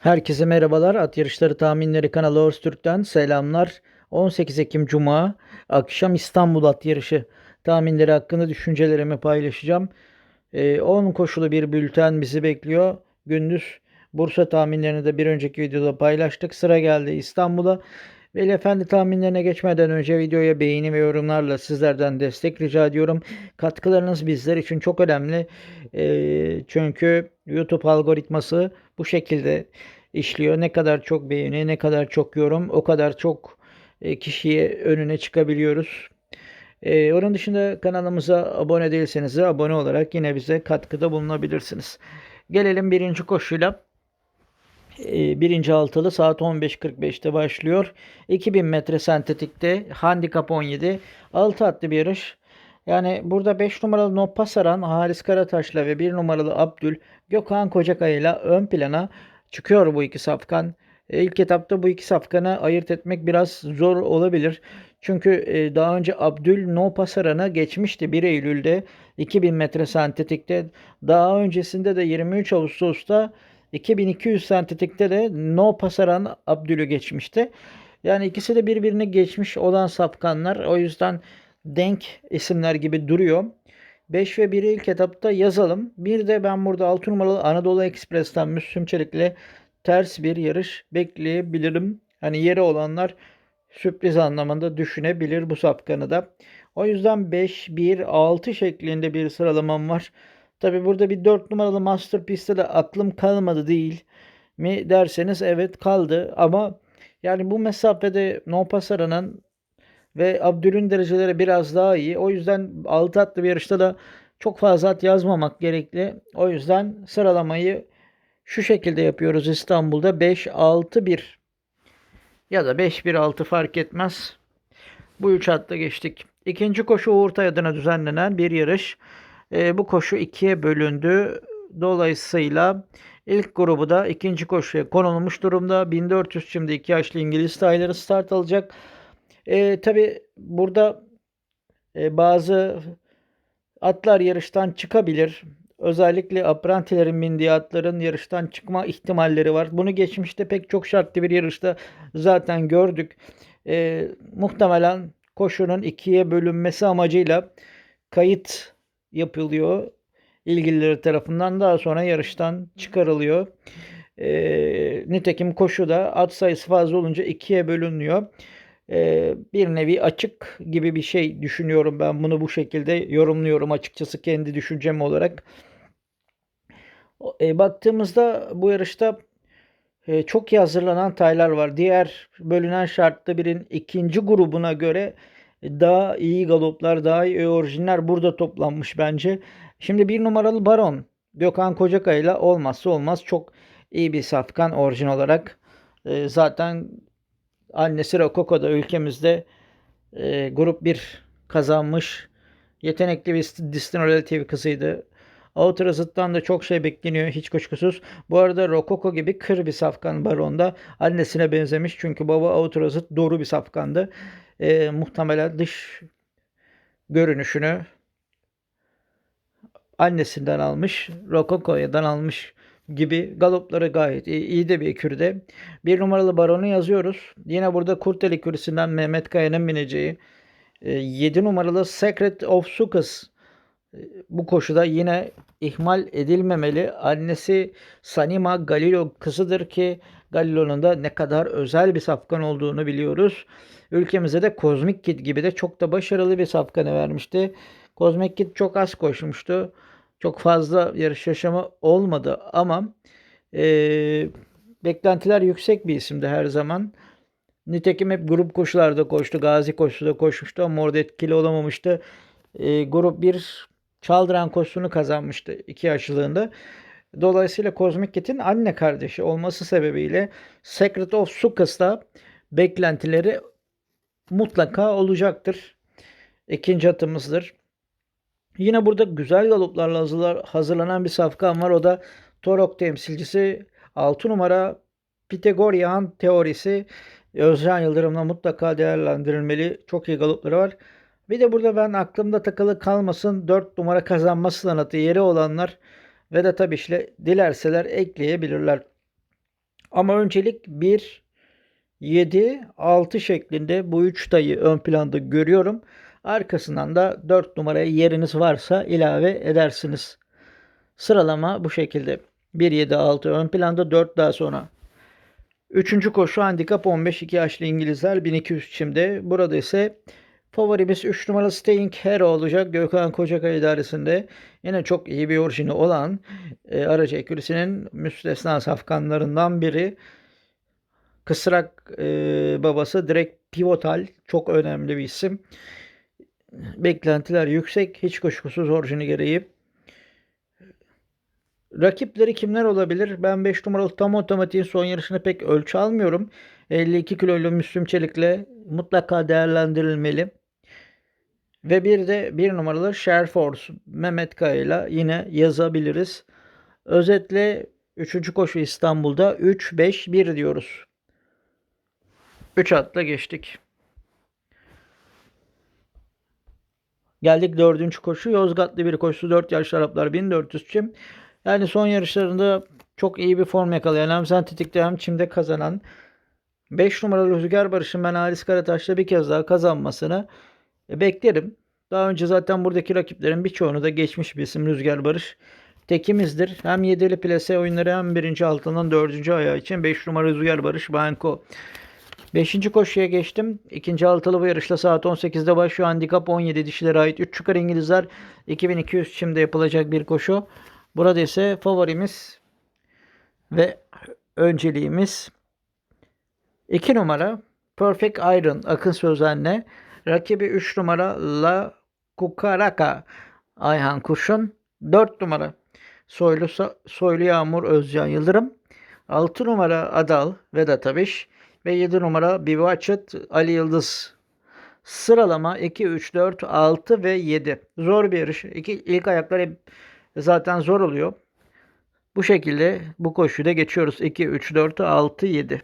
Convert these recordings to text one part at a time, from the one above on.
Herkese merhabalar. At Yarışları Tahminleri kanalı Horse Türk'ten selamlar. 18 Ekim Cuma akşam İstanbul At Yarışı tahminleri hakkında düşüncelerimi paylaşacağım. Ee, 10 koşulu bir bülten bizi bekliyor. Gündüz Bursa tahminlerini de bir önceki videoda paylaştık. Sıra geldi İstanbul'a. Veli Efendi tahminlerine geçmeden önce videoya beğeni ve yorumlarla sizlerden destek rica ediyorum. Katkılarınız bizler için çok önemli. Ee, çünkü YouTube algoritması bu şekilde işliyor. Ne kadar çok beğeni, ne kadar çok yorum, o kadar çok e, kişiye önüne çıkabiliyoruz. Ee, onun dışında kanalımıza abone değilseniz de abone olarak yine bize katkıda bulunabilirsiniz. Gelelim birinci koşuyla. Ee, birinci altılı saat 15.45'te başlıyor. 2000 metre sentetikte handikap 17. 6 atlı bir yarış. Yani burada 5 numaralı Noppasaran, Haris Karataş'la ve 1 numaralı Abdül Gökhan Kocakay'la ön plana çıkıyor bu iki safkan. E, İlk etapta bu iki safkanı ayırt etmek biraz zor olabilir. Çünkü e, daha önce Abdül Noppasaran'ı geçmişti 1 Eylül'de 2000 metre sentetikte. Daha öncesinde de 23 Ağustos'ta 2200 sentetikte de No Pasaran Abdül'ü geçmişti. Yani ikisi de birbirini geçmiş olan safkanlar. O yüzden denk isimler gibi duruyor. 5 ve 1'i ilk etapta yazalım. Bir de ben burada 6 numaralı Anadolu Ekspres'ten Müslüm Çelik'le ters bir yarış bekleyebilirim. Hani yeri olanlar sürpriz anlamında düşünebilir bu safkanı da. O yüzden 5, 1, 6 şeklinde bir sıralamam var. Tabi burada bir 4 numaralı Masterpiece'te de aklım kalmadı değil mi derseniz evet kaldı ama yani bu mesafede Nopasara'nın ve Abdül'ün dereceleri biraz daha iyi. O yüzden 6 atlı bir yarışta da çok fazla at yazmamak gerekli. O yüzden sıralamayı şu şekilde yapıyoruz İstanbul'da 5-6-1 ya da 5-1-6 fark etmez. Bu üç hatta geçtik. İkinci koşu Uğurtay adına düzenlenen bir yarış. E, bu koşu ikiye bölündü. Dolayısıyla ilk grubu da ikinci koşuya konulmuş durumda. 1400 şimdi iki yaşlı İngiliz tayları start alacak. E, Tabi burada e, bazı atlar yarıştan çıkabilir. Özellikle aprantilerin bindiği atların yarıştan çıkma ihtimalleri var. Bunu geçmişte pek çok şartlı bir yarışta zaten gördük. E, muhtemelen koşunun ikiye bölünmesi amacıyla kayıt yapılıyor ilgilileri tarafından daha sonra yarıştan çıkarılıyor. E, nitekim koşuda at sayısı fazla olunca ikiye bölünüyor. E, bir nevi açık gibi bir şey düşünüyorum ben bunu bu şekilde yorumluyorum açıkçası kendi düşüncem olarak. E, baktığımızda bu yarışta e, çok iyi hazırlanan taylar var. Diğer bölünen şartlı birin ikinci grubuna göre daha iyi galoplar, daha iyi orijinler burada toplanmış bence. Şimdi bir numaralı Baron Gökhan Kocakay ile olmazsa olmaz çok iyi bir safkan orijin olarak. E, zaten annesi Rokoko da ülkemizde e, grup 1 kazanmış. Yetenekli bir Disney Relative kızıydı. Outer zıttan da çok şey bekleniyor hiç kuşkusuz. Bu arada Rokoko gibi kır bir safkan baronda annesine benzemiş. Çünkü baba Outer zıt doğru bir safkandı. E, muhtemelen dış görünüşünü annesinden almış. Rokoko'dan almış gibi galopları gayet iyi, iyi de bir kürde. Bir numaralı baronu yazıyoruz. Yine burada Kurteli kürüsünden Mehmet Kaya'nın bineceği. 7 numaralı Secret of Sukas bu koşuda yine ihmal edilmemeli. Annesi Sanima Galilo kızıdır ki Galilo'nun da ne kadar özel bir safkan olduğunu biliyoruz. Ülkemize de Kozmik Kid gibi de çok da başarılı bir safkanı vermişti. Kozmik Kid çok az koşmuştu. Çok fazla yarış yaşamı olmadı ama e, beklentiler yüksek bir isimdi her zaman. Nitekim hep grup koşularda koştu. Gazi koşuda koşmuştu ama orada etkili olamamıştı. E, grup 1 Çaldıran koşusunu kazanmıştı iki yaşlılığında. Dolayısıyla Kozmik Kit'in anne kardeşi olması sebebiyle Secret of Sukas'ta beklentileri mutlaka olacaktır. İkinci atımızdır. Yine burada güzel galoplarla hazırlanan bir safkan var. O da Torok temsilcisi 6 numara Pitagorian teorisi Özcan Yıldırım'la mutlaka değerlendirilmeli. Çok iyi galopları var. Bir de burada ben aklımda takılı kalmasın 4 numara kazanma sanatı yeri olanlar ve de tabii işte dilerseler ekleyebilirler. Ama öncelik 1, 7, 6 şeklinde bu 3 tayı ön planda görüyorum. Arkasından da 4 numaraya yeriniz varsa ilave edersiniz. Sıralama bu şekilde. 1, 7, 6 ön planda 4 daha sonra. Üçüncü koşu handikap 15 2 yaşlı İngilizler 1200 çimde. Burada ise favorimiz 3 numaralı Staying Hero olacak. Gökhan Kocakay idaresinde yine çok iyi bir orijini olan e, aracı ekürisinin müstesna safkanlarından biri. Kısrak e, babası direkt pivotal çok önemli bir isim. Beklentiler yüksek. Hiç kuşkusuz orijini gereği. Rakipleri kimler olabilir? Ben 5 numaralı tam otomatiğin son yarışını pek ölçü almıyorum. 52 kilolu Müslüm Çelik'le mutlaka değerlendirilmeli. Ve bir de 1 numaralı Sherforce Mehmet Kaya ile yine yazabiliriz. Özetle 3. koşu İstanbul'da 3-5-1 diyoruz. 3 atla geçtik. Geldik dördüncü koşu. Yozgatlı bir koşusu 4 yaş Araplar 1400 çim. Yani son yarışlarında çok iyi bir form yakalayan hem sentetikte hem çimde kazanan 5 numaralı Rüzgar Barış'ın ben Halis Karataş'la bir kez daha kazanmasını e, beklerim. Daha önce zaten buradaki rakiplerin birçoğunu da geçmiş bir isim Rüzgar Barış. Tekimizdir. Hem yedili plase oyunları hem birinci altından dördüncü ayağı için 5 numara Rüzgar Barış Banko. Beşinci koşuya geçtim. İkinci altılı bu yarışla saat 18'de başlıyor. Handikap 17 dişilere ait 3 çıkar İngilizler. 2200 çimde yapılacak bir koşu. Burada ise favorimiz ve önceliğimiz 2 numara Perfect Iron Akın Sözen'le rakibi 3 numara La Kukaraka Ayhan Kurşun 4 numara Soylu, Soylu Yağmur Özcan Yıldırım 6 numara Adal Vedat Abiş ve 7 numara Bivaçet Ali Yıldız. Sıralama 2, 3, 4, 6 ve 7. Zor bir yarış. İki, ilk ayaklar hep zaten zor oluyor. Bu şekilde bu koşuyu da geçiyoruz. 2, 3, 4, 6, 7.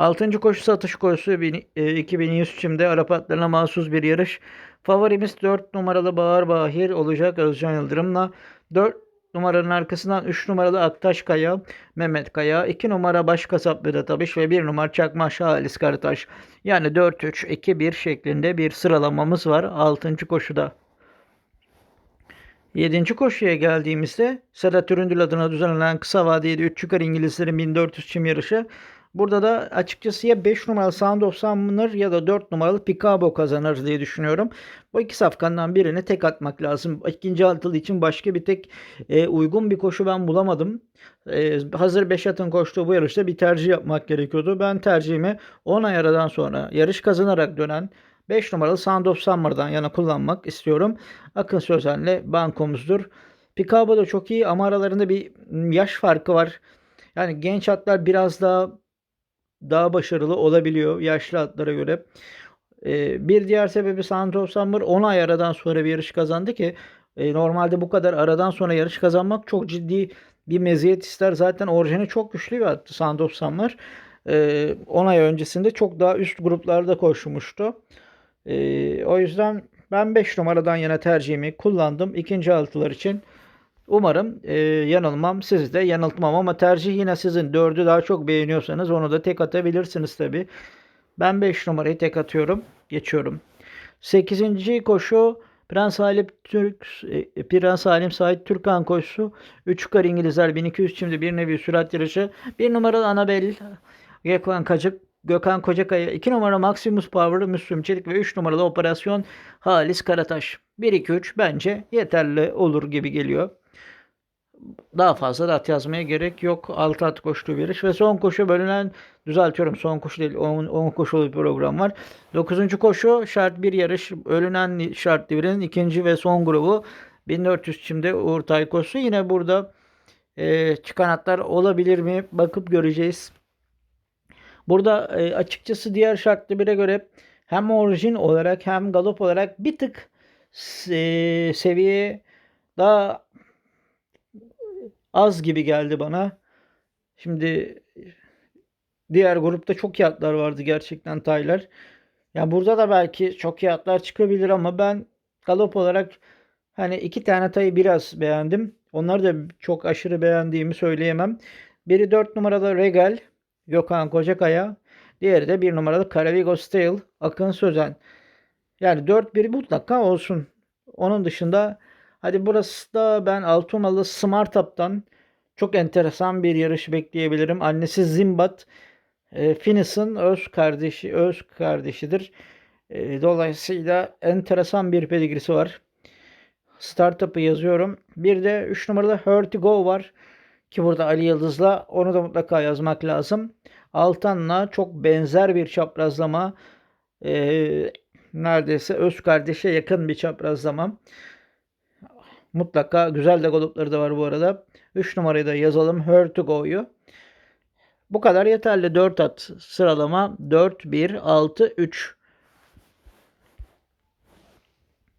Altıncı koşu satış koşusu 2100 çimde Arap atlarına mahsus bir yarış. Favorimiz 4 numaralı Bağır Bahir olacak Özcan Yıldırım'la. 4 numaranın arkasından 3 numaralı Aktaş Kaya, Mehmet Kaya, 2 numara Baş Kasap Vedat Abiş ve 1 numara Çakma Şahalis Karataş. Yani 4-3-2-1 şeklinde bir sıralamamız var 6. koşuda. 7. koşuya geldiğimizde Sedat Üründül adına düzenlenen kısa vadeli 3 çıkar İngilizlerin 1400 çim yarışı. Burada da açıkçası ya 5 numaralı Sound of Summoner ya da 4 numaralı Picabo kazanır diye düşünüyorum. Bu iki safkandan birini tek atmak lazım. İkinci altılı için başka bir tek e, uygun bir koşu ben bulamadım. E, hazır 5 atın koştuğu bu yarışta bir tercih yapmak gerekiyordu. Ben tercihimi 10 ay aradan sonra yarış kazanarak dönen 5 numaralı Sound of Summer'dan yana kullanmak istiyorum. Akın Sözen'le bankomuzdur. Picabo da çok iyi ama aralarında bir yaş farkı var. Yani genç atlar biraz daha başarılı olabiliyor yaşlı atlara göre. Ee, bir diğer sebebi Santos Summer 10 ay aradan sonra bir yarış kazandı ki e, normalde bu kadar aradan sonra yarış kazanmak çok ciddi bir meziyet ister. Zaten orijini çok güçlü bir attı Santos Summer. Ee, 10 ay öncesinde çok daha üst gruplarda koşmuştu. Ee, o yüzden ben 5 numaradan yana tercihimi kullandım. ikinci altılar için. Umarım e, yanılmam. Siz de yanıltmam ama tercih yine sizin. 4'ü daha çok beğeniyorsanız onu da tek atabilirsiniz tabi. Ben 5 numarayı tek atıyorum. Geçiyorum. 8. koşu Prens Halim Türk e, Prens Halim Sait Türkan koşusu. 3 yukarı İngilizler 1200 şimdi bir nevi sürat yarışı. 1 numaralı Anabel Gökhan Kacık Gökhan Kocakaya, 2 numara Maximus Power, Müslüm Çelik ve 3 numaralı operasyon Halis Karataş. 1-2-3 bence yeterli olur gibi geliyor daha fazla da at yazmaya gerek yok. 6 at bir yarış ve son koşu bölünen düzeltiyorum son koşu değil 10, 10 koşulu bir program var. 9. koşu şart bir yarış bölünen şart birin ikinci ve son grubu 1400 çimde Uğur Taykosu. Yine burada e, çıkan atlar olabilir mi bakıp göreceğiz. Burada e, açıkçası diğer şartlı bire göre hem orijin olarak hem galop olarak bir tık seviye daha az gibi geldi bana. Şimdi diğer grupta çok iyi atlar vardı gerçekten Taylar. Yani burada da belki çok iyi atlar çıkabilir ama ben galop olarak hani iki tane tayı biraz beğendim. Onları da çok aşırı beğendiğimi söyleyemem. Biri 4 numaralı Regal Gökhan Kocakaya. Diğeri de 1 numaralı Karavigo Steel Akın Sözen. Yani 4-1 mutlaka olsun. Onun dışında hadi burası da ben 6 numaralı Smart Up'tan çok enteresan bir yarış bekleyebilirim. Annesi Zimbat e, Finis'in öz kardeşi öz kardeşidir. E, dolayısıyla enteresan bir pedigrisi var. Startup'ı yazıyorum. Bir de 3 numaralı Her to Go var. Ki burada Ali Yıldız'la onu da mutlaka yazmak lazım. Altan'la çok benzer bir çaprazlama. Ee, neredeyse öz kardeşe yakın bir çaprazlama. Mutlaka güzel de galopları da var bu arada. 3 numarayı da yazalım. Her to Go'yu. Bu kadar yeterli. 4 at sıralama. 4, 1, 6, 3.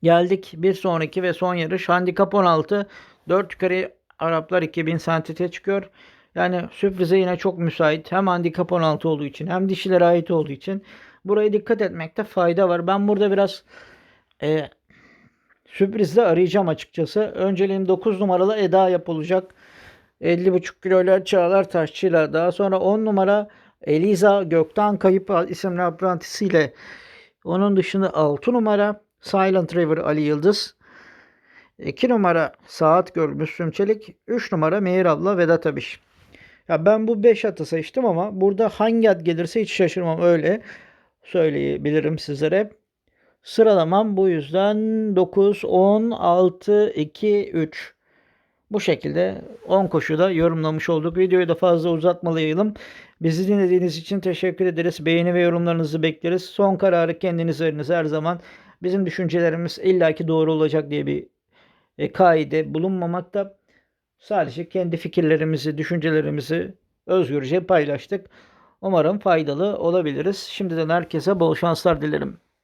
Geldik bir sonraki ve son yarış. Handikap 16. 4 yukarı Araplar 2000 santite çıkıyor. Yani sürprize yine çok müsait. Hem handikap 16 olduğu için hem dişilere ait olduğu için. Buraya dikkat etmekte fayda var. Ben burada biraz e, sürprizde arayacağım açıkçası. Önceliğim 9 numaralı Eda yapılacak. 50,5 kiloyla Çağlar Taşçı'yla. Daha sonra 10 numara Eliza Gökten Kayıp isimli aprantisiyle. Onun dışında 6 numara Silent River Ali Yıldız. 2 numara Saat Göl Müslüm Çelik. 3 numara Meğir abla Vedat Abiş. Ya ben bu 5 atı seçtim ama burada hangi at gelirse hiç şaşırmam öyle söyleyebilirim sizlere. Sıralamam bu yüzden 9, 10, 6, 2, 3. Bu şekilde 10 koşuda yorumlamış olduk. Videoyu da fazla uzatmalıyım. Bizi dinlediğiniz için teşekkür ederiz. Beğeni ve yorumlarınızı bekleriz. Son kararı kendiniz veriniz her zaman. Bizim düşüncelerimiz illaki doğru olacak diye bir e, kaide bulunmamakta. Sadece kendi fikirlerimizi, düşüncelerimizi özgürce paylaştık. Umarım faydalı olabiliriz. Şimdiden herkese bol şanslar dilerim.